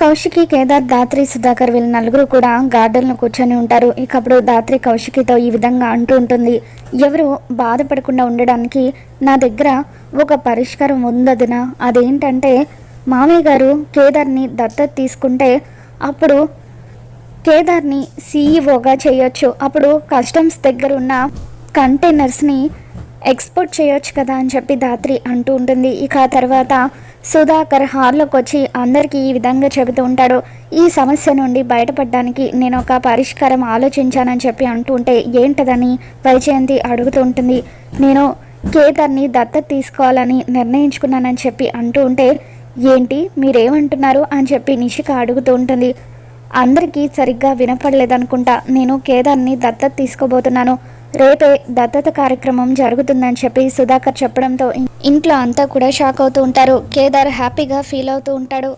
కౌశికి కేదార్ దాత్రి సుధాకర్ వీళ్ళ నలుగురు కూడా గార్డెన్లో కూర్చొని ఉంటారు. ఇక అప్పుడు దాత్రి కౌశికితో ఈ విధంగా అంటూ ఉంటుంది. ఎవరు బాధపడకుండా ఉండడానికి నా దగ్గర ఒక పరిష్కారం ఉందదినా అదేంటంటే మామయ్య గారు కేదార్ని దత్తత తీసుకుంటే అప్పుడు కేదార్ని సీఈఓగా చేయొచ్చు. అప్పుడు కస్టమ్స్ దగ్గర ఉన్న కంటైనర్స్ని ఎక్స్పోర్ట్ చేయొచ్చు కదా అని చెప్పి దాత్రి అంటూ ఉంటుంది. ఇక ఆ తర్వాత సుధాకర్ హార్లోకి వచ్చి అందరికీ ఈ విధంగా చెబుతూ ఉంటాడు. ఈ సమస్య నుండి బయటపడడానికి నేను ఒక పరిష్కారం ఆలోచించానని చెప్పి అంటుంటే ఉంటే ఏంటదని వైజయంతి అడుగుతూ ఉంటుంది. నేను కేదార్ని దత్తత తీసుకోవాలని నిర్ణయించుకున్నానని చెప్పి అంటూ ఉంటే ఏంటి? మీరేమంటున్నారు? అని చెప్పి నిషిక అడుగుతూ ఉంటుంది. అందరికీ సరిగ్గా వినపడలేదనుకుంటా నేను కేదార్ని దత్తత తీసుకోబోతున్నాను. రేపే దత్తత కార్యక్రమం జరుగుతుందని చెప్పి సుధాకర్ చెప్పడంతో ఇంట్లో అంతా కూడా షాక్ అవుతూ ఉంటారు. కేదార్ హ్యాపీగా ఫీల్ అవుతూ ఉంటాడు.